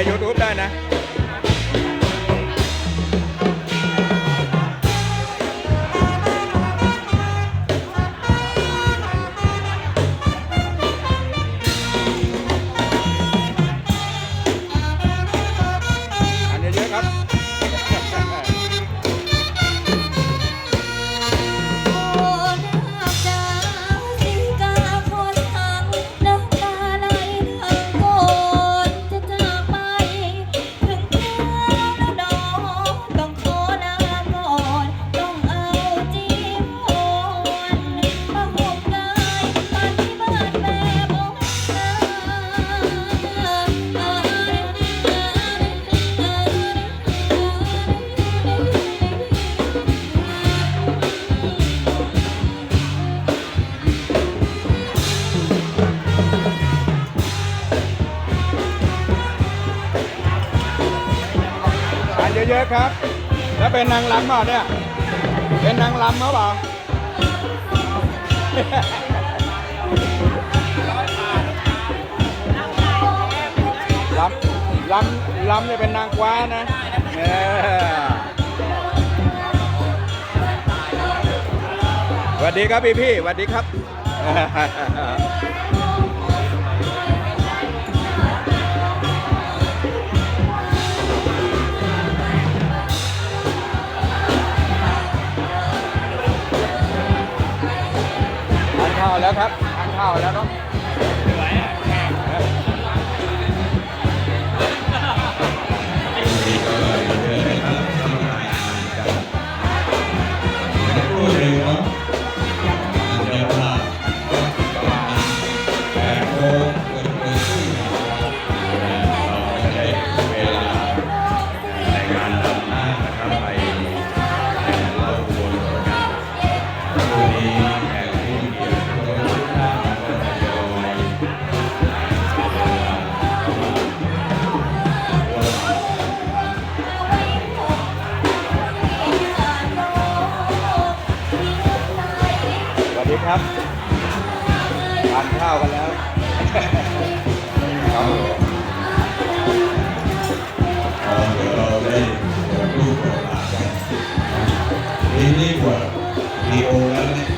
ใน YouTube ได้นะ ครับ แล้วเป็นนางรำเปล่าเนี่ย เป็นนางรำเปล่าลำลำลำเนี่ยเป็นนางกว้านะสวัสดีครับพี่พี่สวัสดีครับ แล้วครับทานข้าวแล้วเนาะีโอแล้วเนี่ย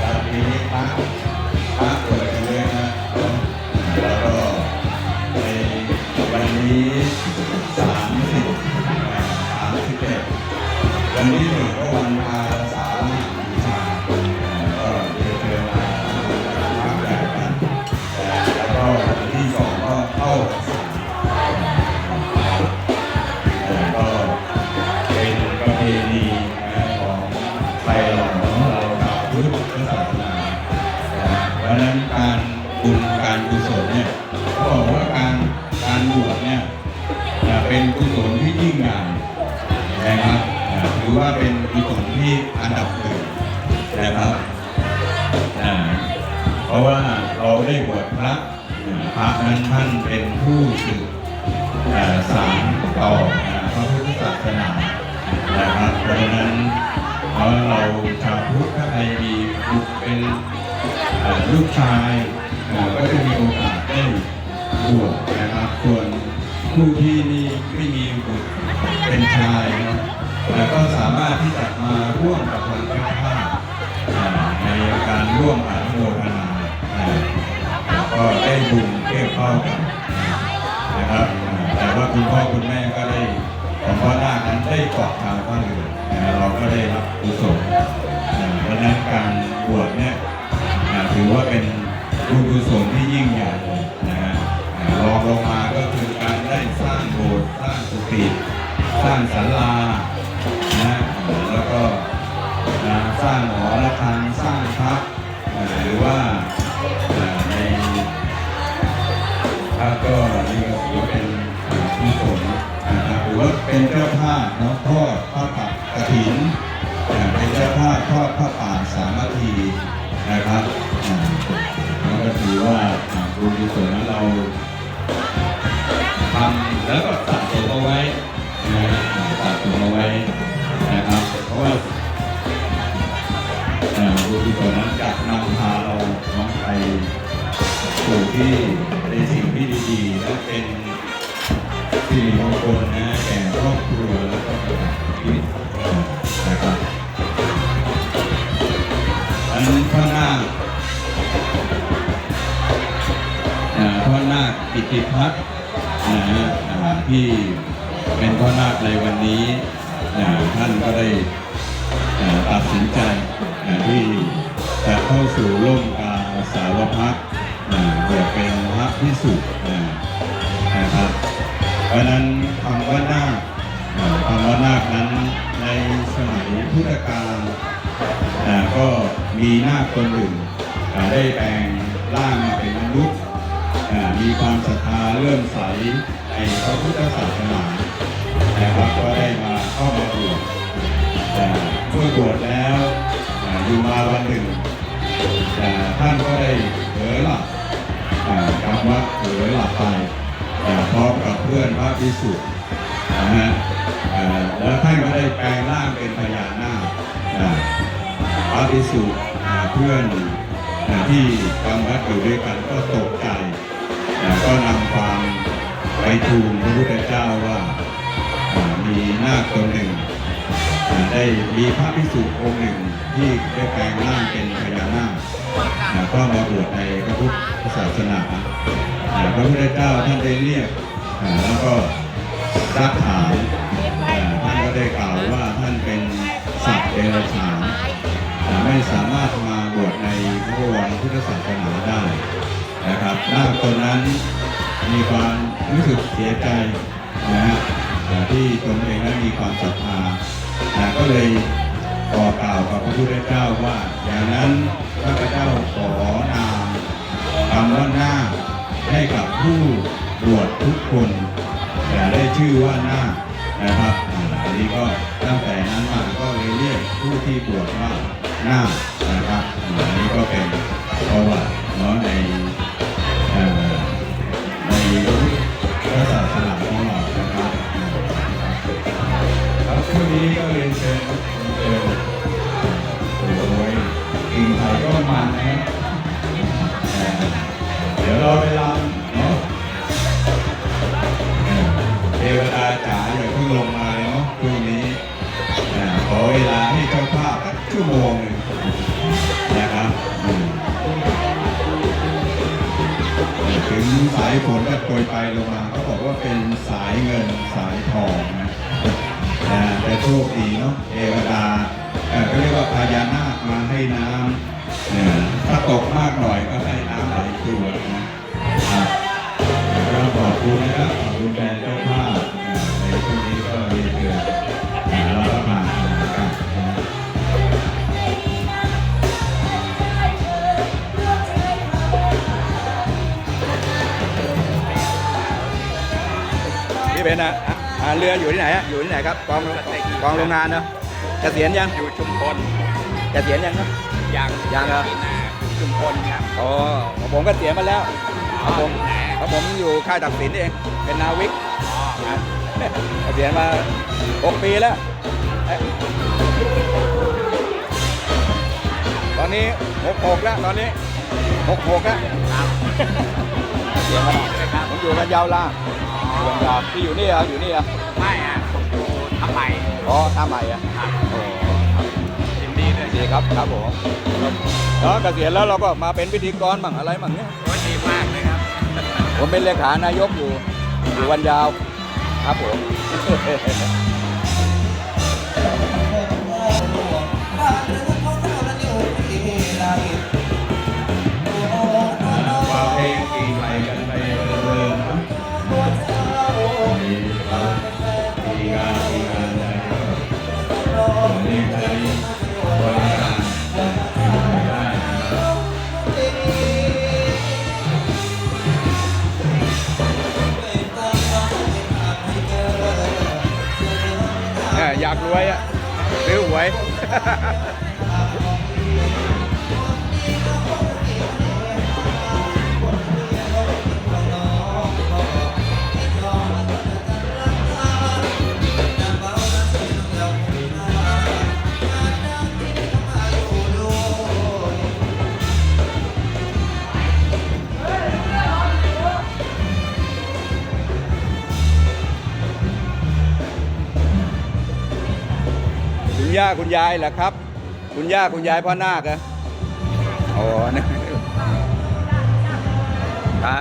ตอนนี้ป้าป้าเปิดเลยนะแล้วก็ในวันนี้สามสิบสามสิบเอ็ดวันนี้หนึ่งก็วันะนั้นการบุญการกุศลเนี่ยเขาบอกว่าการการบวชเนี่ยจะเป็นกุศลที่ยิ่งใหญ่นะครับถือว่าเป็นกุศลที่อันดับหนึ่งนะครับเพราะว่าเราได้บวชพระพระนั้นท่านเป็นผู้สืบสารต่อพระพุทธศาสนานะครับเพราะฉะนั้นเราชาวพุทธถ้าใครมีบุญเป็น ลูกชายก็จะมีโอกาสได้บวชนะครับส่วนผู้ที่นี่ไม่มีบุตรเป็นชายนะแล้วก็สามารถที่จะมาร่วมกับทางเจ้าภาพในการร่วมอนุโมทนาก็ได้บุญเทียบเท่ากันนะครับแต่ว่าคุณพ่อคุณแม่ก็ได้ของพ่อนานั้นได้เกาะชาวบ้านเรือนเราก็ได้ ร้างศาลานะแล้วก็นะสร้างหอระฆังสร้างพระหรือว่าในพระก็นี่ก็ถือว่าเป็นผู้สนนะครับหรือว่าเป็นเจ้าภาพเนาะทอดผ้าป่ากระถินเป็นเจ้าภาพทอดผ้าป่า ที่ในสิ่งที่ดีๆและเป็นสิ่งมงคลนะแก่ครอบครัวแล้วก็ชีวิตนะครับอันนั้นพ่อนาคอ่าพ่อนาคกิติพัฒน์นะฮะอ่าที่เป็นพ่อนาคในวันนี้อ่าท่านก็ได้ตัดสินใจที่จะเข้าสู่ร่มกาสาวพัก บวชเป็นพระพิสุนะครับเพราะฉะนั้นคำว่านาคอ่าคำว่านาคนั้นในสมัยพุทธกาลก็มีนาคคนหนึ่งได้แปลงร่างมาเป็นมนุษย์มีความศรัทธาเลื่อมใสในพระพุทธศาสนานะครับก็ได้มาเข้ามาบวชอ่เมื่อบวชแล้วอ่าอยู่มาวันหนึ่งท่านก็ได้ อหลับอ่ากำว่าเผลอหลับไปพร้อมกับเพื่อนพระพิสุทธิ์นะฮะแล้วท่านก็ได้แปลงร่างเป็นพญานาคพระพิสุทธิ์เพื่อนที่กำวัดอยู่ด้วยกันก็ตกใจก็นำความไปทูลพระพุทธเจ้าว่ามีนาคตัวหนึ่ง ได้มีพระพิสุองค์หนึ่งที่ได้แปลงร่างเป็นพญานาคก็มาบวชในพระพุทธศาสนาพระพุทธเจ้าท่านได้เรียกแล้วก็ซักถามอ่าท่านก็ได้กล่าวว่าท่านเป็นสัตว์เดรัจฉานอ่ไม่สามารถมาบวชในพระวรพุทธศาสนาได้นะครับนาคตนนั้นมีความรู้สึกเสียใจนะฮะที่ตนเองนั้นมีความศรัทธา นะก็เลยบอกกล่าวกับพระพุทธเจ้าว่า อย่างนั้นข้าพเจ้าขอนามคำว่านาให้กับผู้บวชทุกคนแต่ได้ชื่อว่านานะครับอันนี้ก็ตั้งแต่นั้นมาก็เลยเรียกผู้ที่บวชว่านานะครับอันนี้ก็เป็นประวัติเนาะในใน ช่วงนี้ก็เรียนเชิญเชิญโอ้ยกินไทยก็มันนะเอ่อเดี๋ยวเราไปรำเนาะเทวดาจ๋าอย่าเพิ่งลงมาเลยเนาะช่วงนี้เอ่อขอเวลาให้เจ้าภาพชั่วโมงนึงนะครับถึงสายฝนก็โปรยไปลงมาเขาบอกว่าเป็นสายเงินสายทองนะ แต่โชคดีเนาะเทวดาเอ่อก็เรียกว่าพญานาคมาให้น้ำเอ่อถ้าตกมากหน่อยก็ให้น้ำไหลตัวนะครับก็ขอบคุณนะครับขอบคุณแทนเจ้าภาพในช่วงนี้ก็เรียนเชิญอ่าเราก็มานะครับพี่เป็นอะ อะอ่าเรืออยู่ที่ไหนฮะอยู่ที่ไหนครับกองกองโรงงานเนาะเกษียณยังอยู่ชุมพลเกษียณยังครับยังยังเหรอที่นาชุมพลครับอ๋อผมก็เสียมาแล้วอ๋อผมที่ไหนเพราะผมอยู่ค่ายตักสินเองเป็นนาวิกอ๋อครับเกษียณมา6ปีแล้วเอ๊ะตอนนี้66แล้วตอนนี้66แล้วครับเสียมาแล้วใช่ครับผมอยู่กันยาวล่างอ๋อ ยู่อกันยาวที่อยู่นี่เหรอะอยู่นี่เหรอะไม่อะผมอยู่ทำไมอ๋อท่าใหม่อะครับโอ้ยินดีด้วยดีครับครับผมแล้วเกษียณแล้วเราก็มาเป็นพิธีกรบ้างอะไรบ้างเนี่ยโอ้ยดีมากเลยครับ ผมเป็นเลขานายกอยู่อยู่วันยาวครับผม อยากรวยอะซื้อหวย ย่าคุณยายเหรอครับ คุณย่าคุณยายพ่อนาคเหรออ๋อนะฮะ